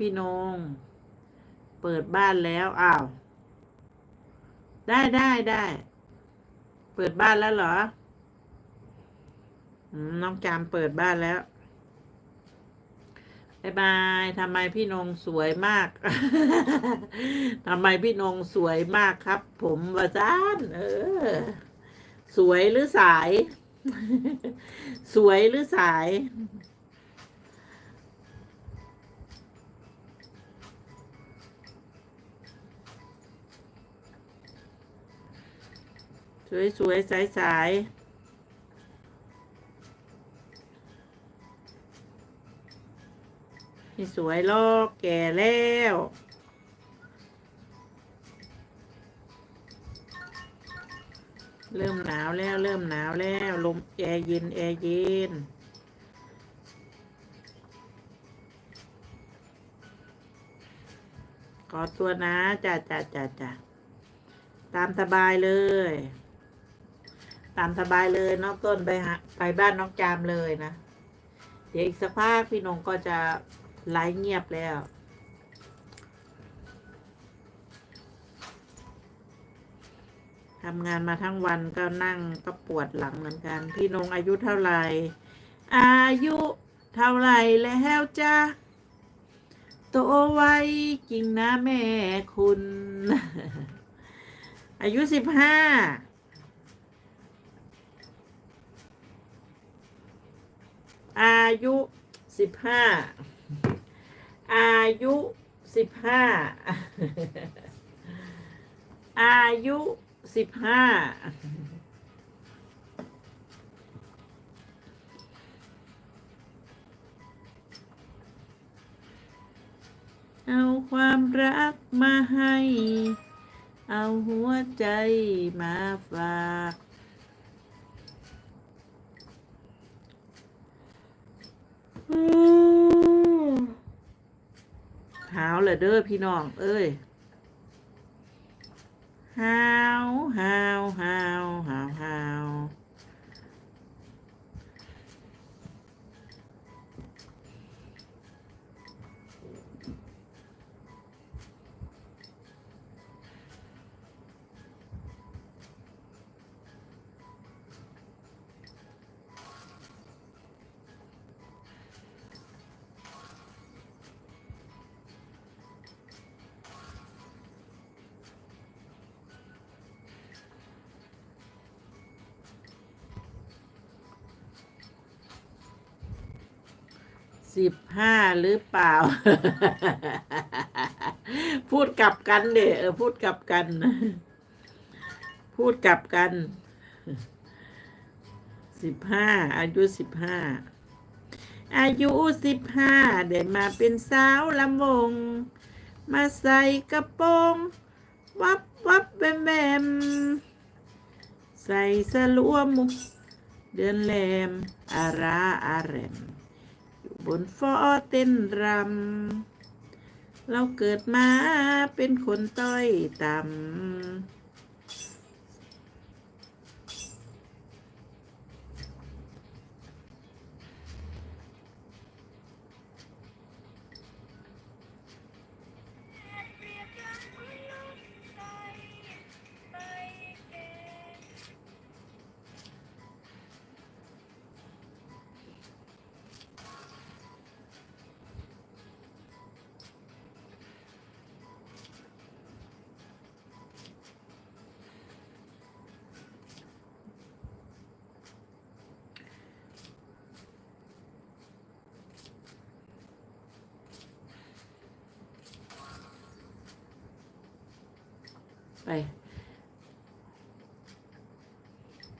พี่นง เปิดบ้านแล้ว อ้าว ได้ได้ได้ เปิดบ้านแล้วเหรอน้องจามเปิดบ้านแล้วบายบายทำไมพี่นงสวยมาก ทำไมพี่นงสวยมากครับ ผมวาซานเออ สวยหรือสาย สวยหรือสาย สวยสวยสายสายไม่สวยหรอกแก่แล้ว เริ่มหนาวแล้ว เริ่มหนาวแล้ว ลมแอร์เย็นแอร์เย็นขอตัวนะจ้าจ้าจ้าจ้าตามสบายเลย ตามสบายเลยน้องต้นไปหาไปบ้านน้องจามเลยนะ เดี๋ยวอีกสักพักพี่นงก็จะไลฟ์เงียบแล้วทำงานมาทั้งวันก็นั่งก็ปวดหลังเหมือนกัน พี่นงอายุเท่าไหร่ อายุเท่าไหร่แล้วจ้าโตไวจริงนะแม่คุณ อายุสิบห้า อายุสิบห้าอายุสิบห้าอายุสิบห้าเอาความรักมาให้ เอาหัวใจมาฝาก หาวเลยเด้อพี่น้อง เอ้ยหาวหา สิบห้าหรือเปล่า พูดกลับกันเด้อพูดกลับกัน พูดกลับกันสิบห้าอายุสิบห้าอายุสิบห้าเดี๋ยวมาเป็นสาวลำวง มาใส่กระโปรงวับวับแบมแบมใส่สลัวมุกเดือนแรมอาราอาแรม อยู่บนฟอเต้นรำ เราเกิดมาเป็นคนต้อยต่ำ ไป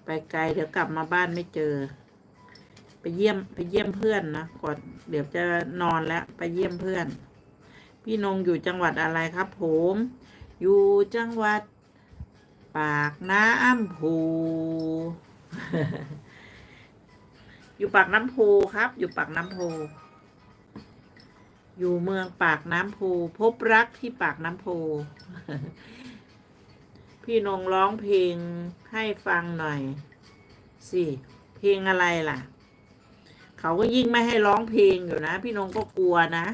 ไปไกลเดี๋ยวกลับมาบ้านไม่เจอ ไปเยี่ยมไปเยี่ยมเพื่อนนะก่อนเดี๋ยวจะนอนแล้ว ไปเยี่ยมเพื่อน พี่นงอยู่จังหวัดอะไรครับ ผม อยู่จังหวัด ปากน้ำโพอยู่ปากน้ำโพครับ อยู่ปากน้ำโพอยู่เมืองปากน้ำโพพบรักที่ปากน้ำโพ พี่นงร้องเพลงให้ฟังหน่อยสิเพลงอะไรล่ะ เขาก็ยิ่งไม่ให้ร้องเพลงอยู่นะ พี่นงก็กลัวนะ